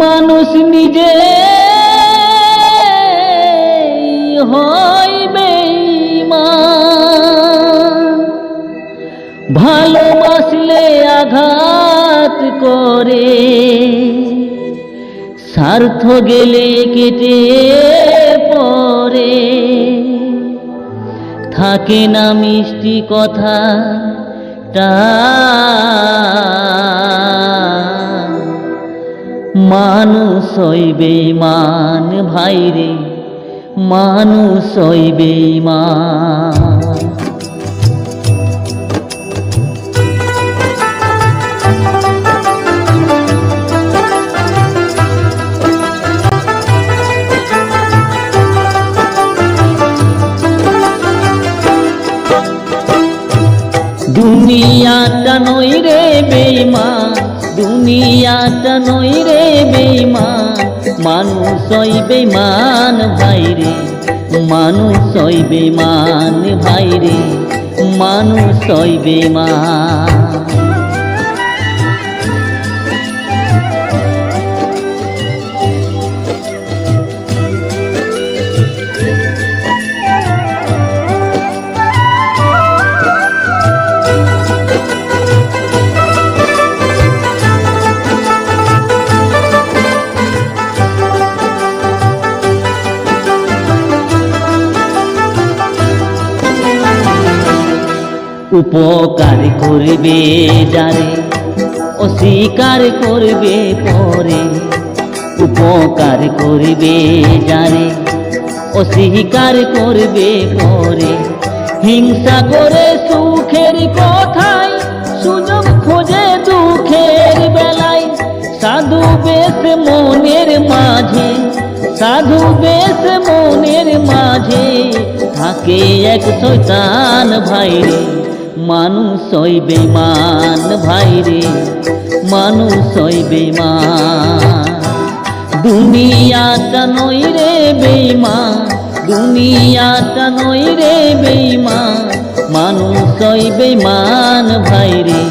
মানুষ নিজে বেঈমান ভালোবাসলে আঘাত করে। স্বার্থ গেলে কেটে পরে থাকে না মিষ্টি কথা মানুষ হইবে মান ভাইরে মানুষ হইবে মান দুনিয়াটা নই রে বেইমা দুনিয়াটা নই রে বেইমা মানুষ ওই বেমান ভাই রে, মানুষ ওই বেমান ভাই রে, মানুষ ওই বেইমান উপকার করবে যারে, অস্বীকার করবে পরে। উপকার করবে যারে, অস্বীকার করবে পরে। হিংসা করে সুখের কথায় সুযোগ খোঁজে দুঃখের বেলায়। সাধু বেশ মনের মাঝে, সাধু বেশ মনের মাঝে। থাকে এক শৈতান ভাইরে। মানুষ হই বেমান ভাইরে মানুষ হই বেমান দুনিয়াটা নই রে বেইমান দুনিয়াটা নই রে বেইমান মানুষ হই বেমান ভাইরে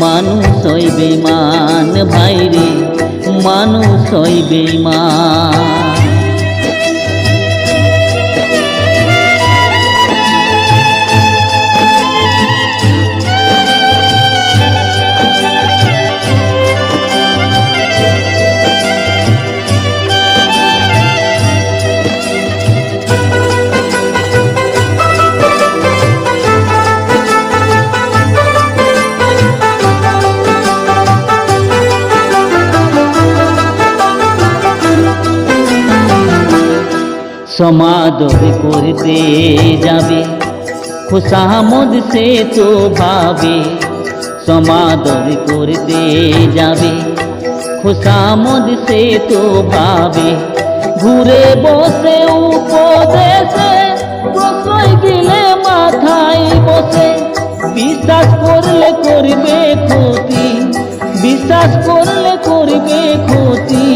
মানুষ হই বেমান ভাইরে মানুষ হই বেমান সমাদর করতে যাবে। খুশামদ সে তো ভাবে, সমাদর করতে যাবে। খুশামদ সে তো ভাবে, ঘুরে বসে উপদেশে, প্রশ্রয় দিলে মাথায় বসে। বিশ্বাস করলে করবে ক্ষতি, বিশ্বাস করলে করবে ক্ষতি,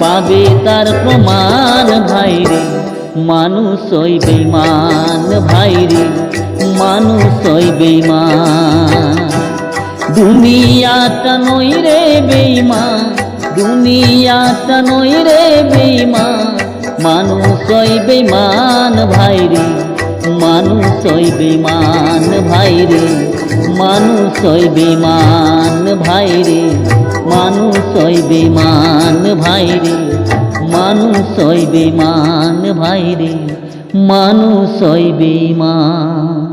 পাবে তার প্রমাণ ভাইরে। মানুষ ওই বেমান ভাইরে মানুষ ওই বেমান দুনিয়াটা নই রে বেইমান দুনিয়াটা নই রে বেইমান মানুষ ওই বেমান ভাইরে মানুষ ওই বেমান ভাইরে মানুষ ওই বেমান ভাইরে মানুষ ওই বেমান ভাইরে মানুষ ওই বেমান ভাইরে মানুষ ওই বেমান